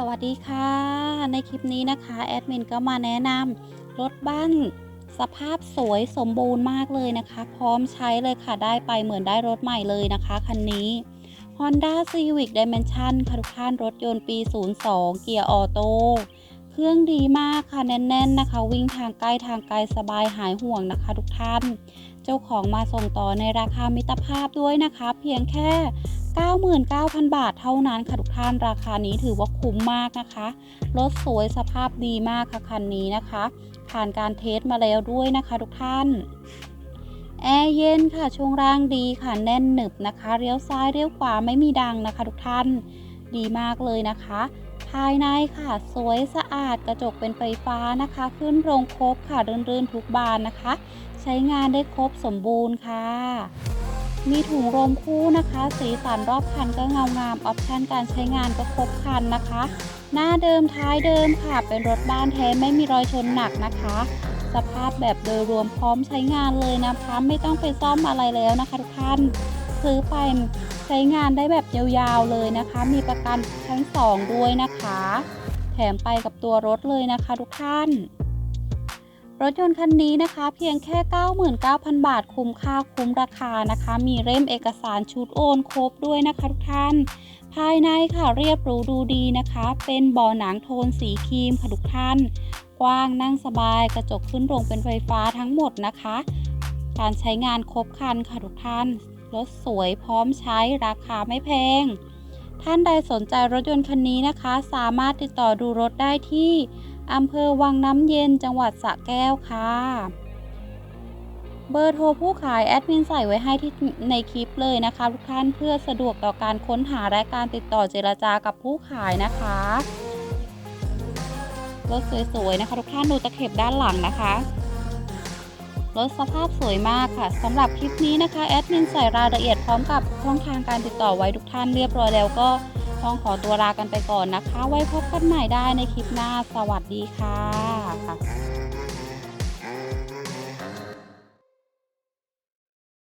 สวัสดีค่ะ ในคลิปนี้นะคะ แอดมินก็มาแนะนำรถบ้านสภาพสวยสมบูรณ์มากเลยนะคะ พร้อมใช้เลยค่ะได้ไปเหมือนได้รถใหม่เลยนะคะ คันนี้ Honda Civic Dimension ค่ะทุกท่านรถยนต์ปี 02 เกียร์ออโต้เครื่องดีมากค่ะแน่น ๆนะคะ วิ่งทางใกล้ทางไกลสบายหายห่วงนะคะ ทุกท่าน เจ้าของมาส่งต่อในราคามิตรภาพด้วยนะคะ เพียงแค่ 99,000 บาทเท่านั้นค่ะทุกท่านราคานี้ถือว่าคุ้มมากนะคะ รถสวยสภาพดีมากค่ะคันนี้นะคะ ผ่านการเทสมาแล้วด้วยนะคะทุกท่านแอร์เย็นค่ะช่วงล่างดีค่ะแน่นหนึบนะคะเลี้ยวซ้ายเลี้ยวขวาไม่มีดังนะคะ ทุกท่านดีมากเลยนะคะ ภายในค่ะสวยสะอาดกระจกเป็นไฟฟ้านะคะ ขึ้นโรงครบค่ะรื่นๆทุกบานนะคะ ใช้งานได้ครบสมบูรณ์ค่ะ มีถุงลมคู่นะคะ สีสันรอบคันก็เงางาม ออปชันการใช้งานก็ครบคันนะคะ หน้าเดิมท้ายเดิมค่ะ เป็นรถบ้านแท้ไม่มีรอยชนหนักนะคะ สภาพแบบโดยรวมพร้อมใช้งานเลยนะคะ ไม่ต้องไปซ่อมอะไรแล้วนะคะทุกท่าน ซื้อไปใช้งานได้แบบยาวๆเลยนะคะ มีประกันชั้นสองด้วยนะคะ แถมไปกับตัวรถเลยนะคะทุกท่าน รถยนต์คันนี้นะคะ เพียงแค่ 99,000 บาทคุ้มค่าคุ้มราคานะคะ มีเล่มเอกสารชุดโอนครบด้วยนะคะทุกท่าน ภายในค่ะเรียบหรูดูดีนะคะ เป็นบาะหนังโทนสีครีมค่ะทุกท่าน กว้างนั่งสบายกระจกขึ้นโรงเป็นไฟฟ้าทั้งหมดนะคะ การใช้งานครบคันค่ะทุกท่านรถสวยพร้อมใช้ราคาไม่แพง ท่านใดสนใจรถยนต์คันนี้นะคะ สามารถติดต่อดูรถได้ที่ อำเภอวังน้ำเย็นจังหวัดสระแก้วค่ะ เบอร์โทรผู้ขายแอดมินใส่ไว้ให้ที่ในคลิปเลยนะคะ ทุกท่านเพื่อสะดวกต่อการค้นหาและการติดต่อเจรจากับผู้ขายนะคะรถสวยๆนะคะ ทุกท่านดูตะเข็บด้านหลังนะคะรถสภาพสวยมากค่ะสำหรับคลิปนี้นะคะแอดมินใส่รายละเอียดพร้อมกับช่องทางการติดต่อไว้ทุกท่านเรียบร้อยแล้วก็ ต้องขอตัวลากันไปก่อนนะคะ ไว้พบกันใหม่ได้ในคลิปหน้า สวัสดีค่ะ